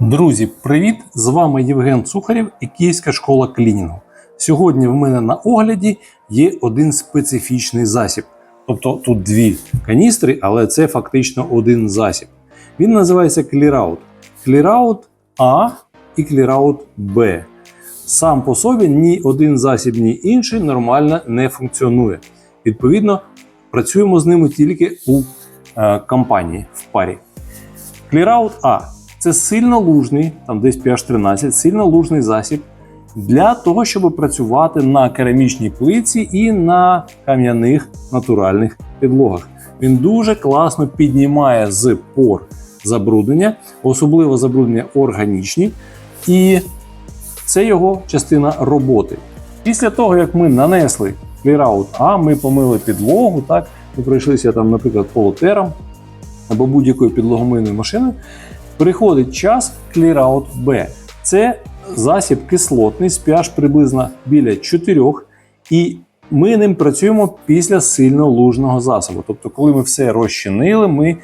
Друзі, привіт! З вами Євген Цухарєв і Київська школа клінінгу. Сьогодні в мене на огляді є один специфічний засіб. Тобто тут дві каністри, але це фактично один засіб. Він називається Clearout. Clearout А і Clearout Б. Сам по собі ні один засіб, ні інший нормально не функціонує. Відповідно, працюємо з ними тільки у е, компанії в парі. Clearout А це сильно лужний, там десь pH 13, сильно лужний засіб для того, щоб працювати на керамічній плиці і на кам'яних натуральних підлогах. Він дуже класно піднімає з пор забруднення, особливо забруднення органічні, і це його частина роботи. Після того, як ми нанесли Clearout А, ми помили підлогу, так, ми пройшлися там, наприклад, полотером або будь-якою підлогомийною машиною, приходить час Clearout B. Це засіб кислотний з pH приблизно біля 4, і ми ним працюємо після сильно лужного засобу. Тобто, коли ми все розчинили, ми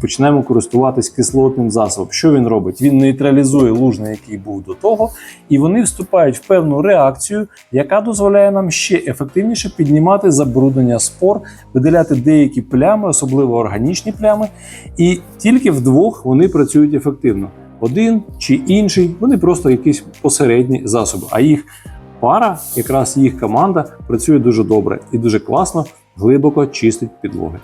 починаємо користуватись кислотним засобом. Що він робить? Він нейтралізує лужний, який був до того, і вони вступають в певну реакцію, яка дозволяє нам ще ефективніше піднімати забруднення спор, виділяти деякі плями, особливо органічні плями, і тільки вдвох вони працюють ефективно. Один чи інший, вони просто якісь посередні засоби. А їх пара, якраз їх команда, працює дуже добре і дуже класно, глибоко чистить підлоги.